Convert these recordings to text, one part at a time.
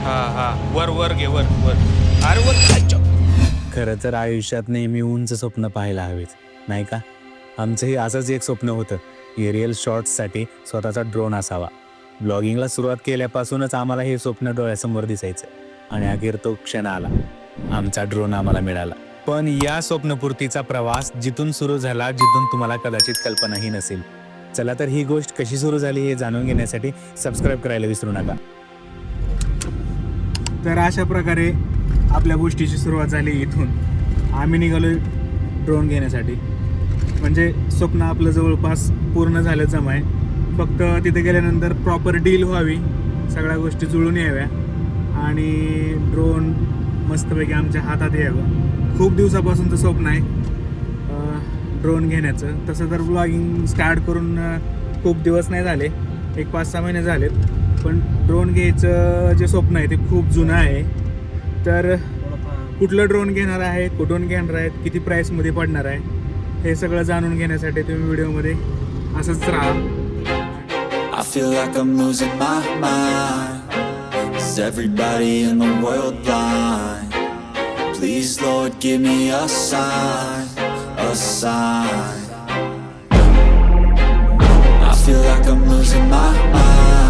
हा हा. वर वर घे वर वर. अरे वर खायच्या. खरं तर आयुष्यात नेहमी उंच स्वप्न पाहायला हवीत नाही का? आमचंही असंच एक स्वप्न होतं एरियल शॉर्ट्ससाठी स्वतःचा ड्रोन असावा. ब्लॉगिंगला सुरुवात केल्यापासूनच आम्हाला हे स्वप्न डोळ्यासमोर दिसायचं आणि अखेर तो क्षण आला. आमचा ड्रोन आम्हाला मिळाला. पण या स्वप्नपूर्तीचा प्रवास जिथून सुरू झाला जिथून तुम्हाला कदाचित कल्पनाही नसेल. चला तर ही गोष्ट कशी सुरू झाली हे जाणून घेण्यासाठी सबस्क्राईब करायला विसरू नका. तर अशा प्रकारे आपल्या गोष्टीची सुरुवात झाली इथून. आम्ही निघालो ड्रोन घेण्यासाठी. म्हणजे स्वप्न आपलं जवळपास पूर्ण झालं आहे फक्त तिथे गेल्यानंतर प्रॉपर डील व्हावी सगळ्या गोष्टी जुळून याव्या. आणि ड्रोन मस्तपैकी आमच्या हातात यावं. खूप दिवसापासूनचं स्वप्न आहे ड्रोन घेण्याचं. तसं तर ब्लॉगिंग स्टार्ट करून खूप दिवस नाही झाले. एक पाच सहा महिने झालेत. पण ड्रोन घ्यायचं जे स्वप्न आहे ते खूप जुनं आहे तर कुठलं ड्रोन घेणार आहे कुठून घेणार आहेत किती प्राईसमध्ये पडणार आहे हे सगळं जाणून घेण्यासाठी तुम्ही व्हिडिओमध्ये असंच राहा I feel like I'm losing my mind. Is everybody in the world blind? Please, Lord, give me a sign, a sign. I feel like I'm losing my mind.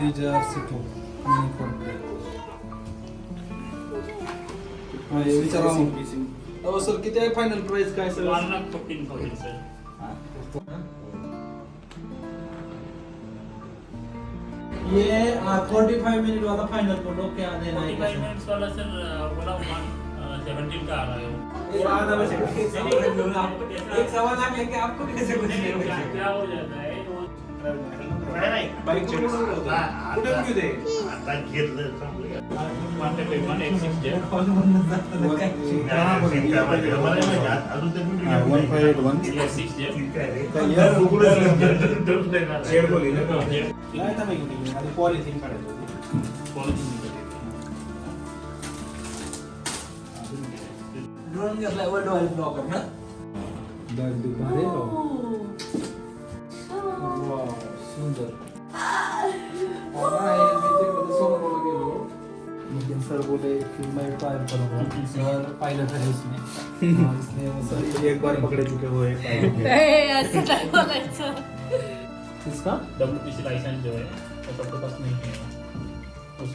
Gece arsi हा, हे विचारा मग. अहो सर किती आहे final price काय sir One lakh fifteen thousand, sir. ये forty five minute वाला फाइनल फोटो क्या देना है Forty-five minutes वाला sir, uh, बोला one uh, seventeen का आ रहा है वो। ये आधा बजे एक सवाल आ गया कि आपको कैसे क्या क्या हो जाता है वो कुठे दे तर नाही आणि पॉलिथिन. ड्रोन घेतलाय वर्ल्ड वाईड ब्लॉगर ना भारी सुंदर. सर बोले कि मैं करूँगा सर पायलट है इसमें इसलिए वो सर एक बार पकडे चुके हो एक किसका लाइसेंस जो है वो सबके पास नहीं है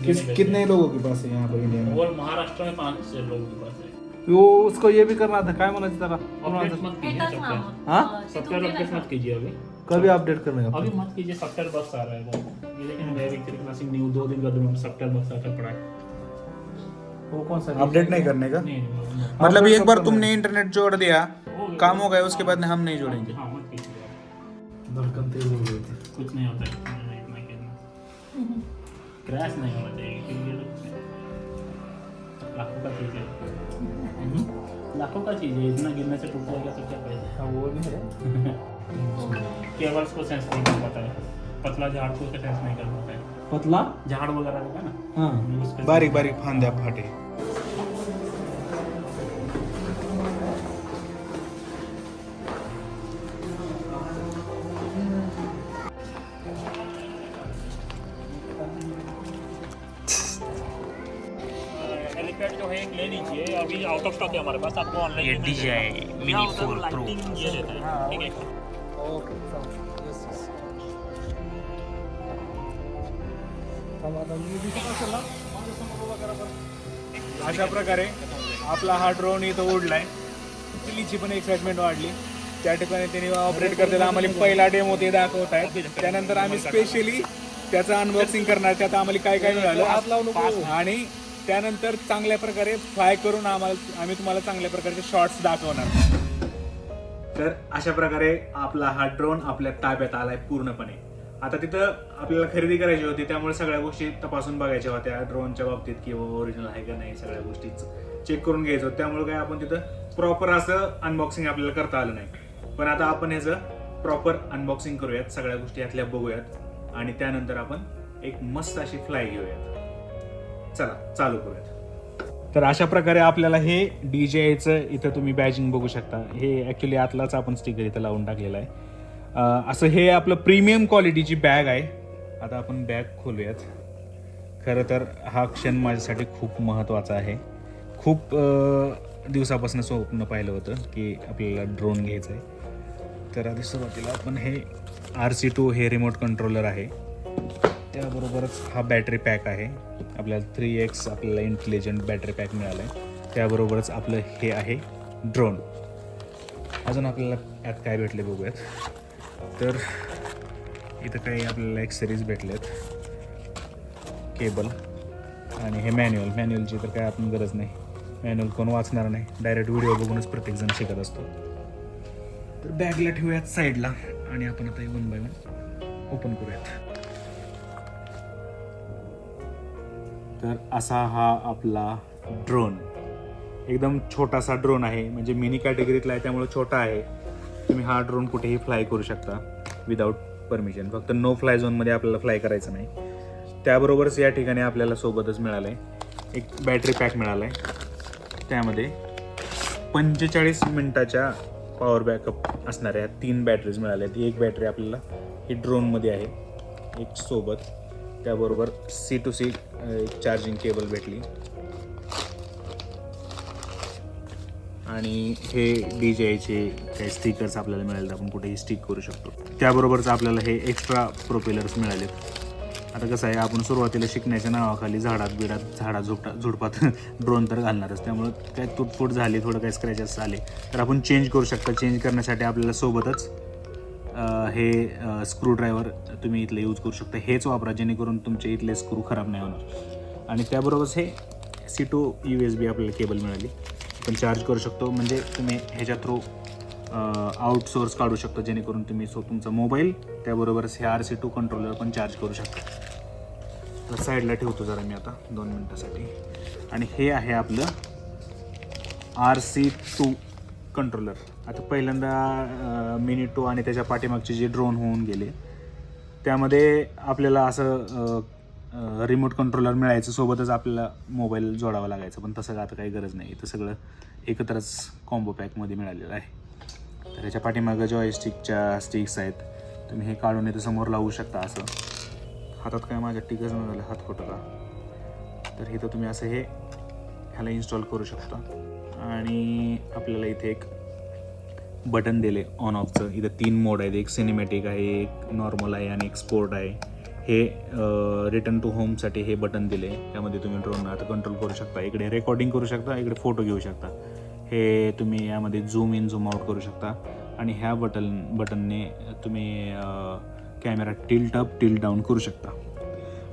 किस कितने लोगों के पास है यहाँ पर इंडिया में? वो महाराष्ट्र में पाँच छह लोगों के पास है। वो उसको ये भी करना था काय म्हणायचं त्याला अपडेट मत कीजिए मग. हाँ? अपडेट मत कीजिए अभी। कभी अपडेट करने का अभी मत कीजिए सॉफ्टवेयर बस आ रहा है वो ये लेकिन मैं विक्ट्री क्लासिक न्यू दो दिन का दिन सॉफ्टवेयर बस आकर पड़ा है वो कौन सा अपडेट नहीं करने का? नहीं नहीं, मतलब एक बार तुमने इंटरनेट जोड़ दिया काम हो गया उसके बाद हम नहीं जोड़ेंगे। हाँ मत कीजिए। धड़कन तेज हो गई थी। कुछ नहीं होता इतना क्रैश नहीं होना चाहिए क्योंकि लाखों का चीज़ है। लाखों का चीज़ है इतना गिरने से टूट जाएगा तो क्या फ़ायदा? हाँ वो भी है। केबल्स को सेंस नहीं कर पाता है। पतला झाड़ को उसका सेंस नहीं कर पाता है। पतला? झाड़ वगैरह होगा ना? हाँ। बारीक बारीक फांद्या फाटे। जो है ले लीजिए। अभी आउट ऑफ़ स्टॉक है हमारे पास। आपको ऑनलाइन ये DJI मिनी 4 प्रो ये रहता है। ठीक है? ओके येस येस मी दिसत असेल ना माझ्यासमोर उभा करा बरं. अशा प्रकारे आपला हा ड्रोन इथं उडलाय. लिलीची पण एक्साइटमेंट वाढली. त्या ठिकाणी त्यांनी ऑपरेट करताना आम्हाला पहिला डेमो ते दाखवत आहेत. त्यानंतर आम्ही स्पेशली त्याचं अनबॉक्सिंग करणार. त्यात आम्हाला काय काय मिळालं? आणि त्यानंतर चांगल्या प्रकारे फ्राय करून आम्हाला आम्ही तुम्हाला चांगल्या प्रकारचे शॉर्ट्स दाखवणार. तर अशा प्रकारे आपला हा ड्रोन आपल्या ताब्यात आलाय पूर्णपणे. आता तिथं आपल्याला खरेदी करायची होती त्यामुळे सगळ्या गोष्टी तपासून बघायच्या होत्या ड्रोनच्या बाबतीत किंवा ओरिजिनल आहे का नाही सगळ्या गोष्टी चेक करून घ्यायचं होतं. त्यामुळे काय आपण तिथं प्रॉपर असं अनबॉक्सिंग आपल्याला करता आलं नाही. पण आता आपण ह्याचं प्रॉपर अनबॉक्सिंग करूयात सगळ्या गोष्टी यातल्या बघूयात आणि त्यानंतर आपण एक मस्त अशी फ्लाय घेऊयात. चला चालू करूयात. तर अशा प्रकारे आपल्याला हे डी जे आयचं इथं तुम्ही बॅजिंग बघू शकता. हे ॲक्च्युली आतलाच आपण स्टिकर इथं लावून टाकलेलं आहे. असं हे आपलं प्रीमियम क्वालिटीची बॅग आहे. आता आपण बॅग खोलूयात. खरं तर हा क्षण माझ्यासाठी खूप महत्त्वाचा आहे. खूप दिवसापासून स्वप्न पाहिलं होतं की आपल्याला ड्रोन घ्यायचं आहे तर आधी सुरुवातीला आपण हे आर सी टू हे रिमोट कंट्रोलर आहे. त्याबरोबरच हा बॅटरी पॅक आहे. आपल्याला थ्री एक्स आपल्याला इंटेलिजंट बॅटरी पॅक मिळाला आहे त्याबरोबरच आपलं हे आहे ड्रोन अजून आपल्याला यात काय भेटले बघूयात. तर इथं काही आपल्याला एक सिरीज भेटलेत. केबल आणि हे मॅन्युअल मॅन्युअलची तर काय आपण गरज नाही. मॅन्युअल कोण वाचणार नाही. डायरेक्ट व्हिडिओ बघूनच प्रत्येकजण शिकत असतो. तर बॅगला ठेवूयात साईडला आणि आपण आता वन बाय वन ओपन करूयात. तर असा हा आपला ड्रोन एकदम छोटासा ड्रोन आहे. म्हणजे मिनी कॅटेगरीतला आहे त्यामुळे छोटा आहे. तुम्ही हा ड्रोन कुठेही फ्लाय करू शकता विदाऊट परमिशन फक्त नो फ्लाय झोनमध्ये आपल्याला फ्लाय करायचं नाही. त्याबरोबरच या ठिकाणी आपल्याला सोबतच मिळालं आहे एक बॅटरी पॅक मिळाला आहे त्यामध्ये पंचेचाळीस मिनटाच्या पॉवर बॅकअप असणाऱ्या तीन बॅटरीज मिळाल्या आहेत एक बॅटरी आपल्याला ही ड्रोनमध्ये आहे. एक सोबत. त्याबरोबर सी टू सी एक चार्जिंग केबल भेटली. आणि हे डी जे आयचे काही स्टिकर्स आपल्याला मिळाले आपण कुठेही स्टिक करू शकतो. त्याबरोबरच आपल्याला हे एक्स्ट्रा प्रोपेलर्स मिळालेत. आता कसं आहे आपण सुरुवातीला शिकण्याच्या नावाखाली झाडात बिडात झाडा झुपटा झुडपात ड्रोन तर घालणारच. त्यामुळं काय तुटफूट झाली थोडं काही स्क्रॅचेस आले तर आपण चेंज करू शकता. चेंज करण्यासाठी आपल्याला सोबतच हे स्क्रूड्रायव्हर तुम्ही इथले यूज करू शकता. हेच वापरा जेणेकरून तुमचे इथले स्क्रू खराब नाही होणार. आणि त्याबरोबरच हे C to U S B आपल्याला केबल मिळाली. आपण चार्ज करू शकतो. म्हणजे तुम्ही ह्याच्या थ्रू आउटसोर्स काढू शकता जेणेकरून तुम्ही सो तुमचा मोबाईल त्याबरोबरच हे आर सी टू कंट्रोलर पण चार्ज करू शकता. तर साईडला ठेवतो जरा मी आता दोन मिनटासाठी. आणि हे आहे आपलं आर सी टू कंट्रोलर आता पहिल्यांदा मिनी टू आणि त्याच्या पाठीमागचे जे ड्रोन होऊन गेले त्यामध्ये आपल्याला असं रिमोट कंट्रोलर मिळायचं सोबतच आपल्याला मोबाईल जोडावा लागायचा पण तसं आता काही गरज नाही. इथं सगळं एकत्रच कॉम्बो पॅकमध्ये मिळालेलं आहे. तर ह्याच्या पाठीमागं जॉयस्टिकच्या स्टिक्स आहेत तुम्ही हे काढून इथं समोर लावू शकता असं. हातात काय माझ्या टिकच न झालं हात खोटं का? तर इथं तुम्ही असं हे ह्याला इन्स्टॉल करू शकता. आणि आपल्याला इथे एक बटन दिले ऑन ऑफचं इथं तीन मोड आहेत. एक सिनेमॅटिक आहे एक नॉर्मल आहे आणि एक स्पोर्ट आहे. हे रिटर्न टू होमसाठी हे बटन दिले. त्यामध्ये तुम्ही ड्रोन आता कंट्रोल करू शकता. इकडे रेकॉर्डिंग करू शकता इकडे फोटो घेऊ शकता. हे तुम्ही यामध्ये झूम इन झूम आउट करू शकता. आणि ह्या बटन बटनने तुम्ही camera tilt up tilt down करू शकता.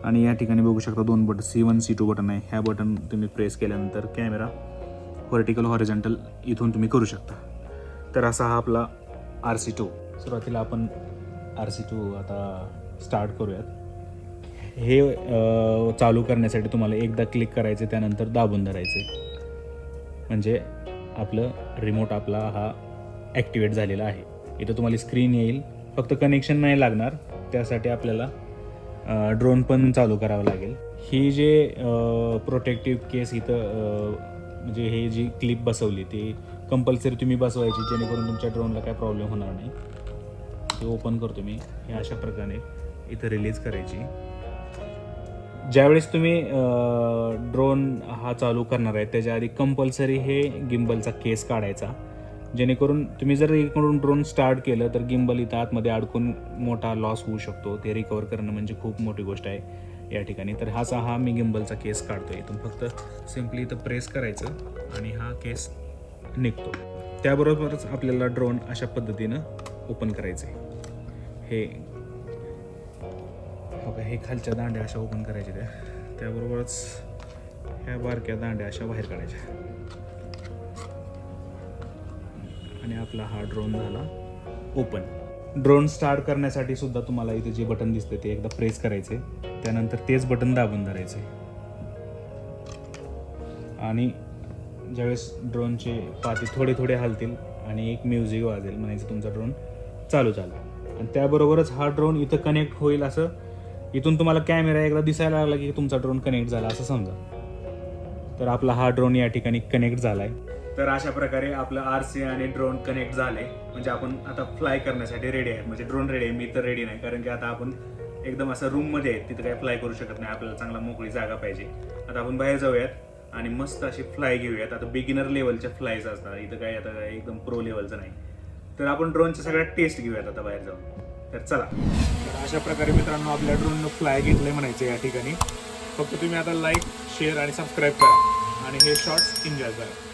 आणि या ठिकाणी बघू शकता दोन button C one C two button आहे. ह्या बटन तुम्ही प्रेस केल्यानंतर कॅमेरा व्हर्टिकल हॉरिझेंटल इथून तुम्ही करू शकता. तर असा हा आपला आर सी टू सुरुवातीला आपण आर सी टू आता स्टार्ट करूयात. हे चालू करण्यासाठी तुम्हाला एकदा क्लिक करायचे त्यानंतर दाबून धरायचे म्हणजे आपलं रिमोट आपला हा ॲक्टिवेट झालेला आहे. इथं तुम्हाला स्क्रीन येईल. फक्त कनेक्शन नाही लागणार. त्यासाठी आपल्याला ड्रोन पण चालू करावं लागेल. ही जे प्रोटेक्टिव्ह केस इथं म्हणजे हे जी क्लिप बसवली ती कंपल्सरी तुम्ही बसवायची जेणेकरून तुमच्या ड्रोनला काय प्रॉब्लेम होणार नाही. ते ओपन करतो मी. हे अशा प्रकारे इथं रिलीज करायची. ज्यावेळेस तुम्ही ड्रोन हा चालू करणार आहे त्याच्या आधी कंपल्सरी हे गिम्बलचा केस काढायचा. जेणेकरून तुम्ही जर इकडून ड्रोन स्टार्ट केलं तर गिम्बल इथं आतमध्ये अडकून मोठा लॉस होऊ शकतो. ते रिकवर करणं म्हणजे खूप मोठी गोष्ट आहे या ठिकाणी. तर हाचा हा मी गिम्बलचा केस काढतो इथून फक्त सिम्पली इथं प्रेस करायचं आणि हा केस निघतो. त्याबरोबरच आपल्याला ड्रोन अशा पद्धतीनं ओपन करायचं आहे हे हो हे खालच्या दांड्या अशा ओपन करायच्या त्या. त्याबरोबरच ह्या बारक्या दांड्या अशा बाहेर काढायच्या. आणि आपला हा ड्रोन झाला ओपन ड्रोन स्टार्ट करण्यासाठी सुद्धा तुम्हाला इथे जे बटन दिसते ते एकदा प्रेस करायचे त्यानंतर तेच बटन दाबून धरायचे आणि ज्यावेळेस ड्रोनचे पाती थोडे थोडे हलतील आणि एक म्युझिक वाजेल म्हणायचं तुमचा ड्रोन चालू चालू. आणि त्याबरोबरच हा ड्रोन इथं कनेक्ट होईल असं इथून तुम्हाला कॅमेरा एकदा दिसायला लागला की तुमचा ड्रोन कनेक्ट झाला असं समजा. तर आपला हा ड्रोन या ठिकाणी कनेक्ट झाला आहे तर अशा प्रकारे आपलं आर सी आणि ड्रोन कनेक्ट झाले. म्हणजे आपण आता फ्लाय करण्यासाठी रेडी आहे. म्हणजे ड्रोन रेडी आहे मी तर रेडी नाही. कारण की आता आपण एकदम असं रूममध्ये आहे तिथं काय फ्लाय करू शकत नाही. आपल्याला चांगला मोकळी जागा पाहिजे. आता आपण बाहेर जाऊयात. आणि मस्त अशी फ्लाय घेऊयात. आता बिगिनर लेवलच्या फ्लायज असतात. इथं काय आता काय एकदम प्रो लेवलचं नाही. तर आपण ड्रोनच्या सगळ्या टेस्ट घेऊयात आता बाहेर जाऊन. तर चला. तर अशा प्रकारे मित्रांनो आपल्या ड्रोननं फ्लाय घेतलं म्हणायचं या ठिकाणी. फक्त तुम्ही आता लाईक शेअर आणि सबस्क्राईब करा. आणि हे शॉर्ट्स एन्जॉय करा.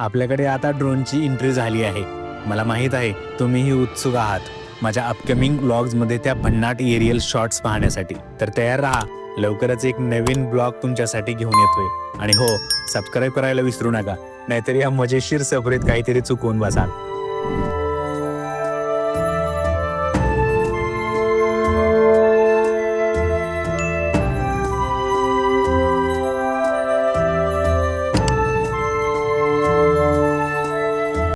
आपल्याकडे आता ड्रोनची एंट्री झाली आहे. मला माहीत आहे तुम्हीही उत्सुक आहात. माझ्या अपकमिंग ब्लॉग्समध्ये त्या भन्नाट एरियल शॉट्स पाहण्यासाठी. तर तयार राहा लवकरच एक नवीन ब्लॉग तुमच्यासाठी घेऊन येतोय. आणि हो सबस्क्राईब करायला विसरू नका. नाहीतर या मजेशीर सफरीत काहीतरी चुकवून बसाल